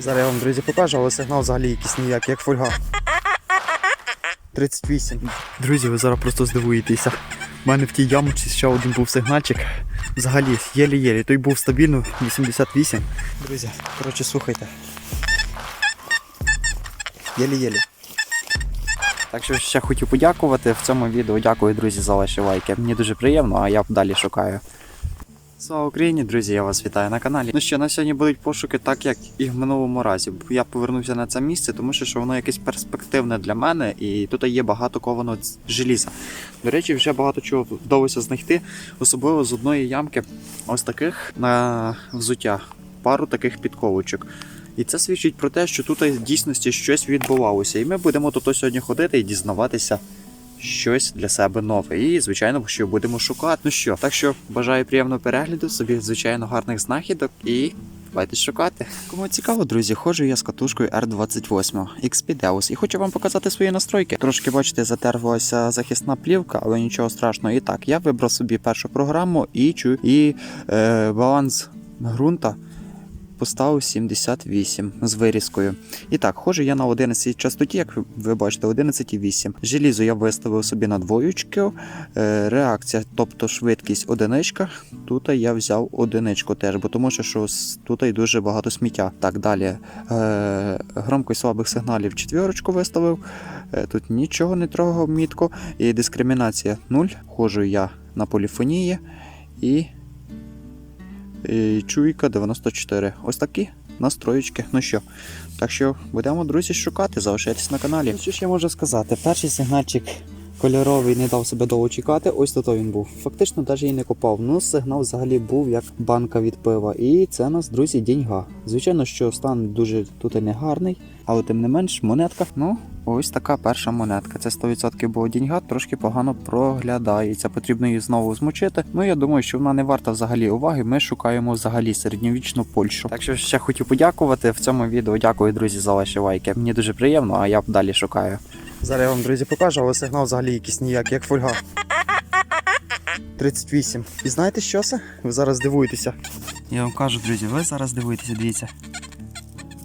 Зараз я вам, друзі, покажу, але сигнал взагалі якийсь ніякий, як фольга. 38. Друзі, ви зараз просто здивуєтеся. У мене в тій ямочці ще один був сигнальчик. Взагалі, єлі-єлі. Той був стабільно 88. Друзі, коротше, слухайте. Єлі-єлі. Так що ще хотів подякувати в цьому відео. Дякую, друзі, за ваші лайки. Мені дуже приємно, а я далі шукаю. Слава Україні, друзі! Я вас вітаю на каналі. Ну що, на сьогодні будуть пошуки, так як і в минулому разі. Я повернувся на це місце, тому що що воно якесь перспективне для мене, і тут є багато кованого желіза. До речі, вже багато чого вдалося знайти, особливо з одної ямки, ось таких на взуття, пару таких підковочок. І це свідчить про те, що тут в дійсності щось відбувалося. І ми будемо тут сьогодні ходити і дізнаватися щось для себе нове. І, звичайно, що будемо шукати. Ну що, так що бажаю приємного перегляду, собі, звичайно, гарних знахідок і. Давайте шукати. Кому цікаво, друзі, ходжу я з катушкою R28 XP і хочу вам показати свої настройки. Трошки, бачите, затерлася захисна плівка, але нічого страшного. І так, я вибрав собі першу програму і чую, і е, баланс ґрунта поставив 78 з вирізкою. І так, ходжу я на 11 частоті, як ви- бачите, 11,8. Желізо я виставив собі на двоючку. Е, реакція, тобто швидкість одиничка. Тут я взяв одиничку теж, бо тому що, тут і дуже багато сміття. Так, далі. Е, громкость слабих сигналів четвірочку виставив. Е, тут нічого не трогав мітко. І дискримінація 0. Ходжу я на поліфонії і, і чуйка 94. Ось такі настроєчки. Ну що, так що будемо, друзі, шукати, залишайтесь на каналі. Ну, Що ж я можу сказати? Перший сигнальчик кольоровий не дав себе довго чекати, ось тут він був. Фактично навіть і не копав. Ну, сигнал взагалі був як банка від пива. І це нас, друзі, деньга. Звичайно, що стан дуже тут і не гарний, але тим не менш, монетка. Ну, ось така перша монетка. Це 100% була деньга, трошки погано проглядається. Потрібно її знову змочити. Ну я думаю, що вона не варта взагалі уваги. Ми шукаємо взагалі середньовічну Польщу. Так що ще хотів подякувати в цьому відео. Дякую, друзі, за ваші лайки. Мені дуже приємно, а я далі шукаю. Зараз я вам, друзі, покажу, але сигнал взагалі якийсь ніякий, як фольга. 38. І знаєте що це? Ви зараз дивуєтеся. Я вам кажу, друзі, ви зараз дивуєтеся, дивіться.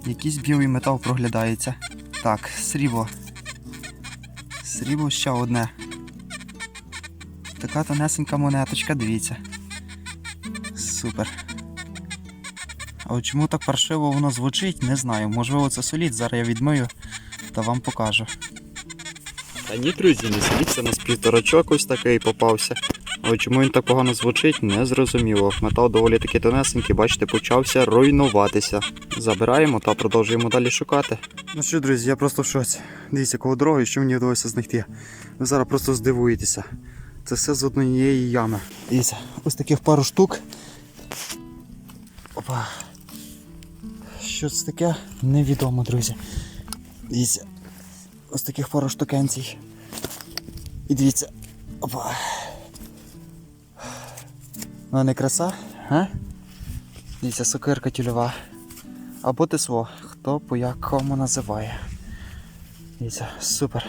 Якийсь білий метал проглядається. Так, срібло. Срібло ще одне. Така тонесенька монеточка, дивіться. Супер. А чому так паршиво воно звучить, не знаю. Можливо, це солід. Зараз я відмию та вам покажу. Та ні, друзі, не солід, це на півторачок ось такий попався. Але чому він так погано звучить, не зрозуміло. Метал доволі таки тонесенький, бачите, почався руйнуватися. Забираємо та продовжуємо далі шукати. Ну що, друзі, я просто в шоці. Дивіться, коло дороги, що мені вдалося знайти. Ви зараз просто здивуєтеся. Це все з однієї ями. Дивіться, ось таких пару штук. Опа. Що це таке? Невідомо, друзі. Дивіться. Ось таких пару штукенцій. І дивіться. Опа. Ну не краса, а? Дивіться, сокирка тюльова. Або тесло, хто по якому називає. Дивіться, супер.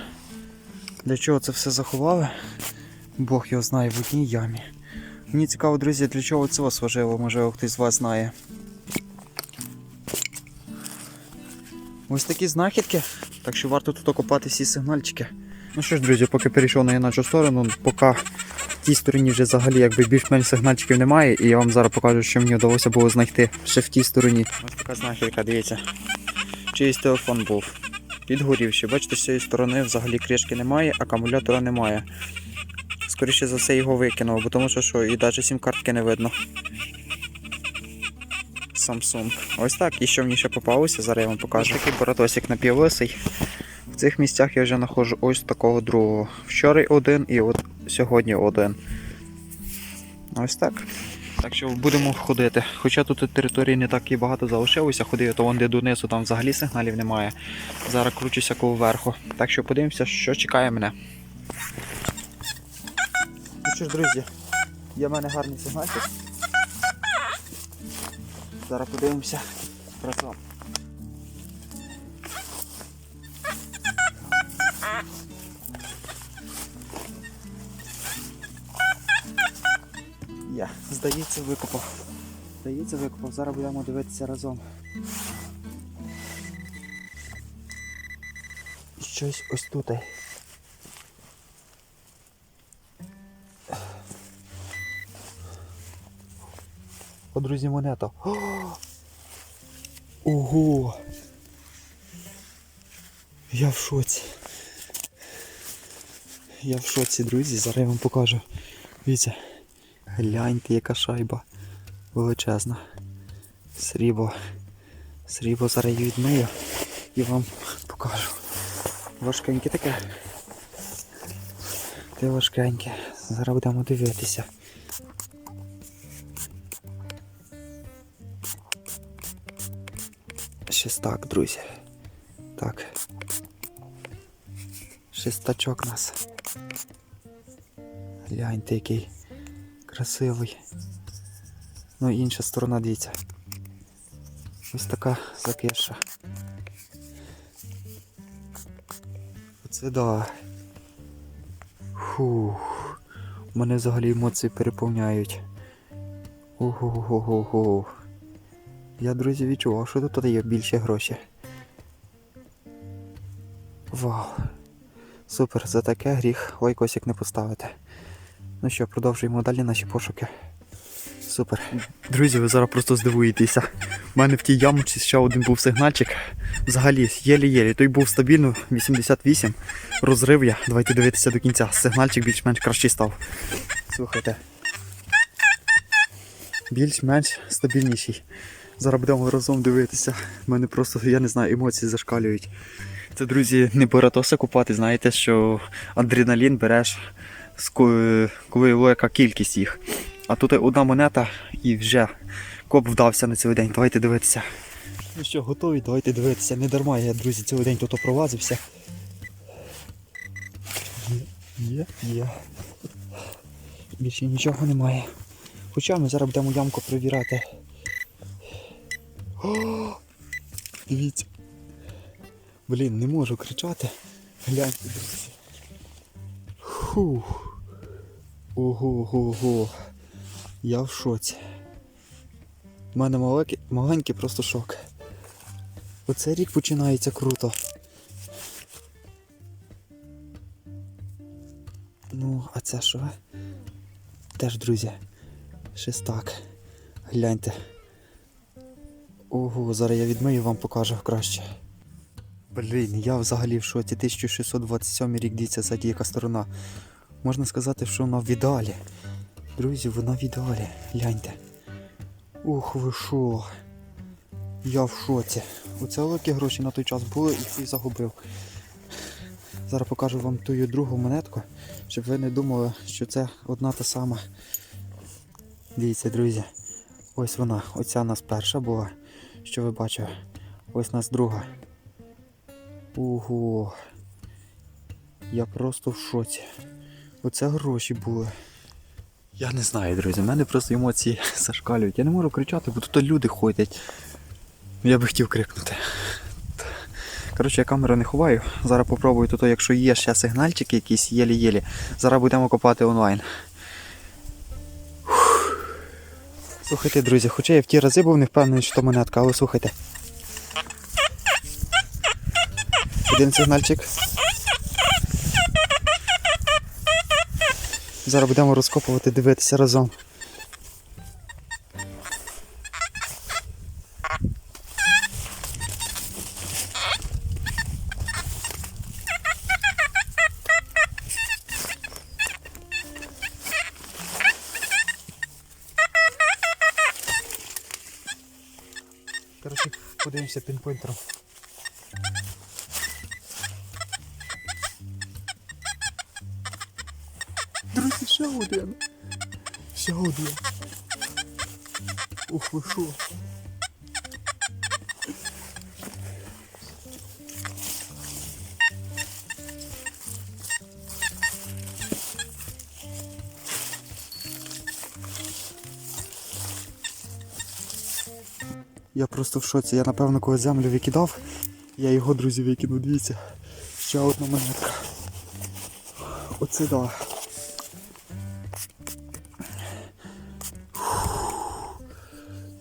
Для чого це все заховали? Бог його знає в одній ямі. Мені цікаво, друзі, для чого це вас важливо, можливо, хтось з вас знає. Ось такі знахідки, так що варто тут окопати всі сигнальчики. Ну що ж, друзі, поки перейшов на іначу сторону, поки в тій стороні вже взагалі якби більш-менш сигнальчиків немає, і я вам зараз покажу, що мені вдалося було знайти ще в тій стороні. Ось така знахідка, дивіться. Чиїсь телефон був. Підгорівши. Бачите, з цієї сторони взагалі кришки немає, акумулятора немає. Скоріше за все його викинуло, бо тому що, що і навіть сім-картки не видно. Samsung. Ось так, і що мені ще попалося, зараз я вам покажу. Ось такий боротосик напівлисий. В цих місцях я вже знаходжу ось такого другого. Вчора один і от сьогодні один. Ось так. Так що будемо ходити. Хоча тут території не так і багато залишилося, ходив, то вон де донизу, там взагалі сигналів немає. Зараз кручуся коло верху. Так що подивимося, що чекає мене. Ну що ж, друзі, є в мене гарний сигнальчик. Зараз подивимося разом. я. Здається, викопав. Здається, викопав. Зараз будемо дивитися разом. Щось ось тут. О, друзі, монета. Ого! Я в шоці. Я в шоці, друзі, зараз я вам покажу. Дивіться гляньте, яка шайба величезна. Срібло. Срібло зараз її відмию і вам покажу. Важкеньке таке. Те важкеньке. Зараз будемо дивитися. Шестак, друзі. Так. Шестачок нас. Гляньте, який красивий. Ну і інша сторона, дивіться. Ось така закиша. Оце да. Фух. Мене взагалі емоції переповняють. Ого-го-го-го. Я, друзі, відчував, що тут є більше гроші. Вау. Супер, за таке гріх лайкосик не поставити. Ну що, продовжуємо далі наші пошуки. Супер. Друзі, ви зараз просто здивуєтеся. У мене в тій ямочці ще один був сигнальчик. Взагалі, єлі-єлі. Той був стабільно, 88. Розрив я. Давайте дивитися до кінця. Сигнальчик більш-менш кращий став. Слухайте. Більш-менш стабільніший. Зараз будемо разом дивитися. У мене просто, я не знаю, емоції зашкалюють. Це, друзі, не боратоса купати, знаєте, що адреналін береш, коли велика кількість їх. А тут одна монета і вже коп вдався на цілий день. Давайте дивитися. Ну що, готові? Давайте дивитися. Не дарма я, друзі, цілий день тут провазився. Є, є. Більше нічого немає. Хоча ми зараз будемо ямку перевіряти. О! Дивіться. Блін, не можу кричати. Гляньте, друзі. Фух. Ого-го-го. Я в шоці. У мене маленький, маленький просто шок. Оце рік починається круто. Ну, а це що? Теж, друзі. Шестак. Гляньте. Ого, зараз я відмию вам покажу краще. Блін, я взагалі в шоці. 1627 рік дивіться, ззаді яка сторона. Можна сказати, що вона в ідеалі. Друзі, вона в ідеалі. Гляньте. Ух ви шо. Я в шоці. Оце великі гроші на той час були і загубив. Зараз покажу вам ту другу монетку, щоб ви не думали, що це одна та сама. Дивіться, друзі. Ось вона. Оця у нас перша була, що ви бачили. Ось у нас друга. Ого. Я просто в шоці. Оце гроші були. Я не знаю, друзі, в мене просто емоції зашкалюють. Я не можу кричати, бо тут люди ходять. Я би хотів крикнути. Коротше, я камеру не ховаю. Зараз попробую тут, якщо є ще сигнальчики якісь єлі-єлі. Зараз будемо копати онлайн. Слухайте, друзі, хоча я в ті рази був не впевнений, що то монетка, але слухайте. Один сигнальчик. Зараз будемо розкопувати, дивитися разом. Коротше, подивимося пінпойнтером. Ви шо? Я просто в шоці. Я напевно коли землю викидав, я його, друзі, викинув. Дивіться. Ще одна монетка. Оце да.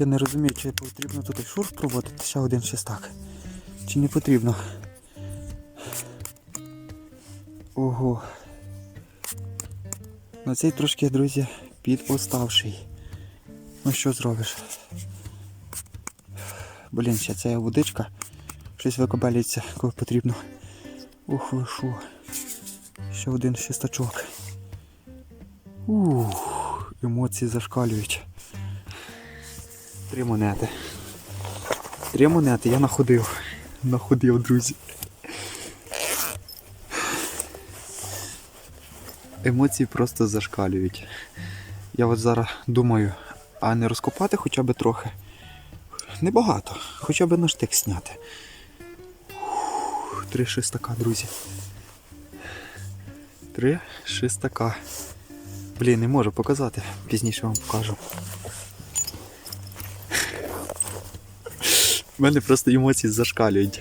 Я не розумію, чи потрібно тут шурф проводити ще один шестак. Чи не потрібно. Ого. На цей трошки, друзі, підуставший. Ну що зробиш? Блін, ще ця водичка. Щось викобелюється, коли потрібно. Ух, ви шо. Ще один шістачок. Ух, емоції зашкалюють. Три монети. Три монети я находив. Находив, друзі. Емоції просто зашкалюють. Я от зараз думаю, а не розкопати хоча б трохи. Небагато, хоча б на штик зняти. Три шестака, друзі. Три шестака. Блін, не можу показати. Пізніше вам покажу. У мене просто емоції зашкалюють.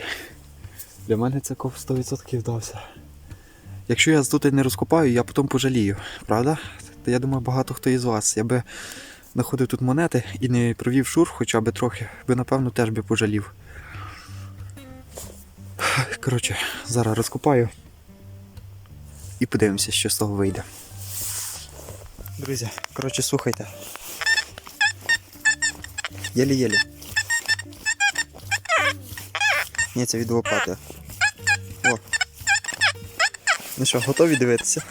Для мене це коп 100% вдався. Якщо я тут не розкопаю, я потім пожалію, правда? Та я думаю, багато хто із вас. Я би знаходив тут монети і не провів шур хоча б трохи, би напевно теж би пожалів. Коротше, зараз розкопаю і подивимося, що з того вийде. Друзі, коротше, слухайте. Єлі-єлі. Ні, від лопати. О. Ну що, готові дивитися?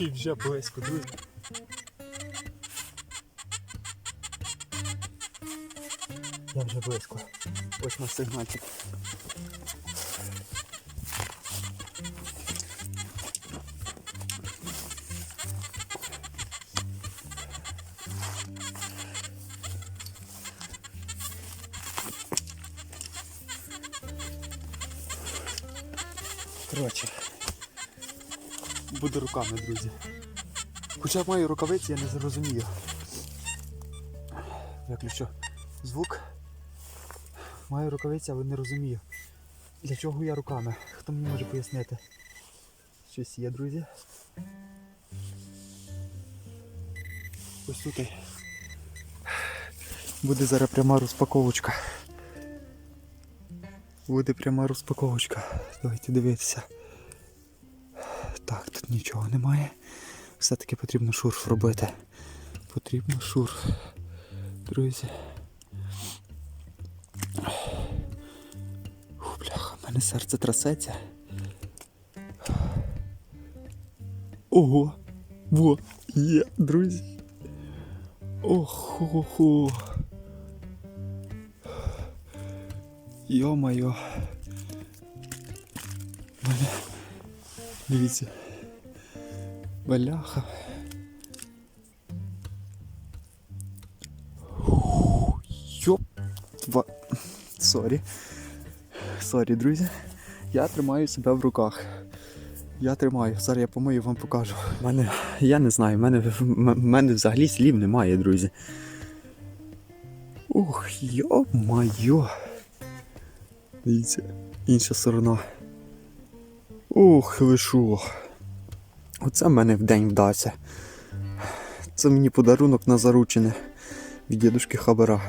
І вже близько, друзі. Я вже близько. Ось на сигнальчик. Руками, друзі. Хоча маю рукавиці, я не зрозумію. Виключу звук. Маю рукавиці, але не розумію. Для чого я руками? Хто мені може пояснити? Щось є, друзі. Ось тут. Буде зараз пряма розпаковочка. Буде пряма розпаковочка. Давайте дивитися. Нічого немає. Все-таки потрібно шур робити. Потрібно шур. Друзі. Фу, бляха, в мене серце трясеться. Ого! Во! Є, друзі! Охо-хо! Йо-моє! Мене... Дивіться. Бляха. Йоп. Два. Сорі. Сорі, друзі. Я тримаю себе в руках. Я тримаю. Зараз я помию вам покажу. Мене, я не знаю, в мене, мене взагалі слів немає, друзі. Ух, йо-майо. Дивіться, інша сторона. Ух, ви шо. Оце в мене в день вдасться. Це мені подарунок на заручене від дідушки Хабара.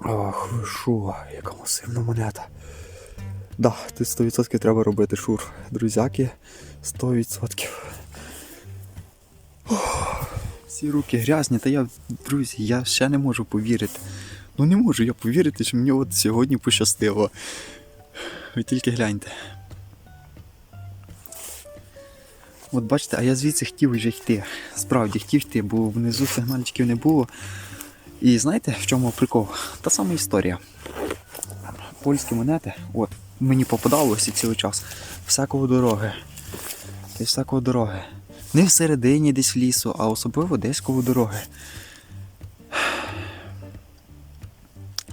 Ах, шо, яка масивна монета. Да, тут 100% треба робити шур. Друзяки, 100%. Ох, всі руки грязні, та я, друзі, я ще не можу повірити. Ну не можу я повірити, що мені от сьогодні пощастило. Ви тільки гляньте. От бачите, а я звідси хотів вже йти. Справді хотів йти, бо внизу сигнальчиків не було. І знаєте, в чому прикол? Та сама історія. Польські монети, от, мені попадалося цілий час. Всякого дороги. Тобто всякого дороги. Не всередині десь лісу, а особливо десь коло дороги.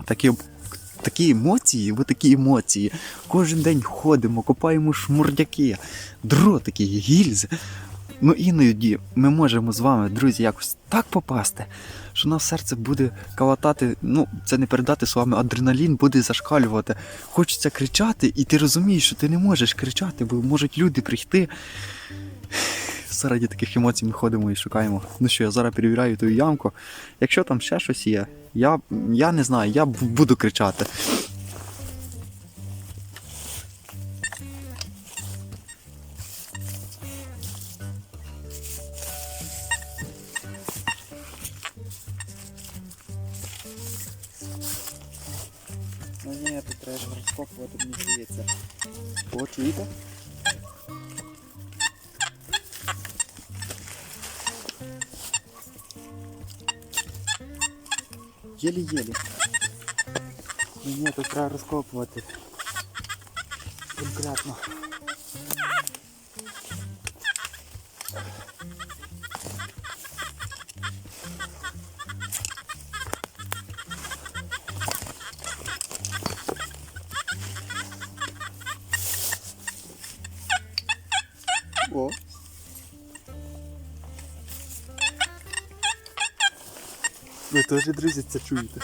Такі такі емоції, от такі емоції. Кожен день ходимо, копаємо шмурдяки, дротики, гільзи. Ну іноді ми можемо з вами, друзі, якось так попасти, що нас серце буде калатати, ну, це не передати словами, адреналін буде зашкалювати. Хочеться кричати, і ти розумієш, що ти не можеш кричати, бо можуть люди прийти. Заради таких емоцій ми ходимо і шукаємо. Ну що, я зараз перевіряю ту ямку. Якщо там ще щось є, я, я не знаю, я буду кричати. Ну тут треба розкопувати, мені здається. О, чуєте? Ну ні, тут треба розкопувати. Конкретно. Теж, друзі, це чуєте.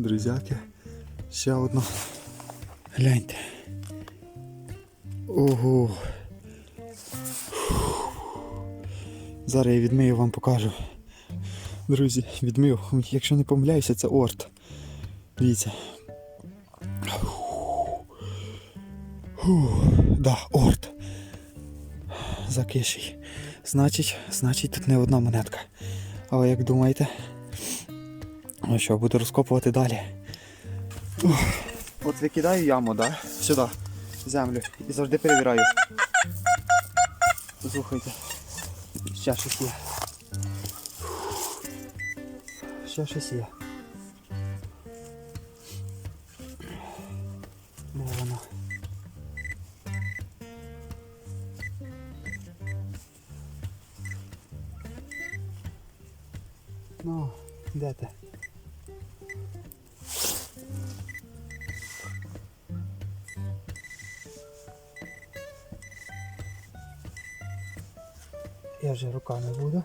Друзяки, ще одна. Гляньте. Ого. Зараз я відмию вам покажу. Друзі, відмив. Якщо не помиляюся, це орт. Дивіться. Да, орд. Закиший. Значить, значить, тут не одна монетка. Але як думаєте? Ну що, буду розкопувати далі. От викидаю яму, да? Сюди, землю. І завжди перевіряю. Слухайте. Ще щось є. Ще щось є. Руками буду.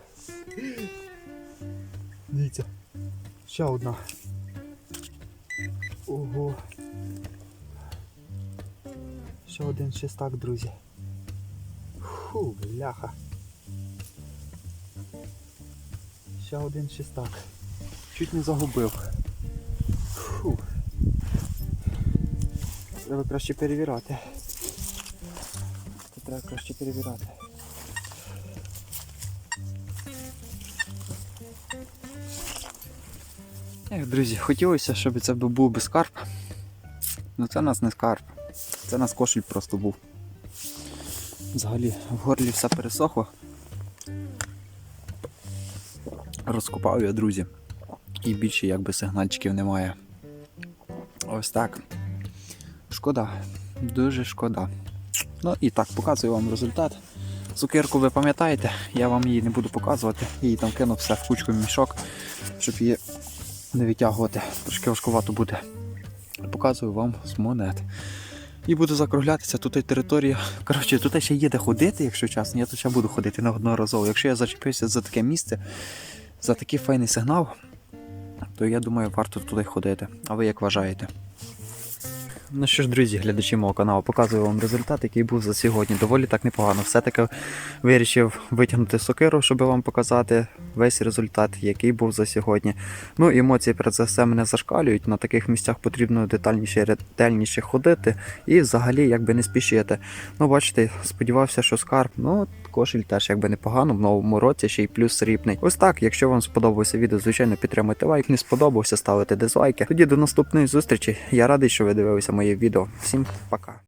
Дивіться. Ще одна. Ого. Ще один шестак, друзі. Фу, бляха. Ще один шестак. Чуть не загубив. Фу. Треба краще перевіряти. Це треба краще перевіряти. Ех, друзі, хотілося, щоб це був би скарб. Ну це нас не скарб. Це нас кошель просто був. Взагалі в горлі все пересохло. Розкопав я, друзі. І більше якби сигнальчиків немає. Ось так. Шкода. Дуже шкода. Ну і так, показую вам результат. Цукерку ви пам'ятаєте, я вам її не буду показувати. Я її там кинув все в кучку в мішок, щоб її не витягувати. Трошки важкувато буде. Показую вам з монет. І буду закруглятися. Тут і територія. Коротше, тут ще є де ходити, якщо чесно. Я тут ще буду ходити неодноразово. Якщо я зачепився за таке місце, за такий файний сигнал, то я думаю, варто туди ходити. А ви як вважаєте? Ну що ж, друзі, глядачі мого каналу, показую вам результат, який був за сьогодні. Доволі так непогано. Все-таки вирішив витягнути сокиру, щоб вам показати весь результат, який був за сьогодні. Ну, емоції перед за все мене зашкалюють. На таких місцях потрібно детальніше, ретельніше ходити і взагалі якби не спішити. Ну, бачите, сподівався, що скарб, ну кошель теж якби непогано в новому році, ще й плюс срібний. Ось так, якщо вам сподобалося відео, звичайно, підтримуйте лайк. Не сподобався, ставити дизлайки. Тоді до наступної зустрічі. Я радий, що ви дивилися моє відео. Всім пока.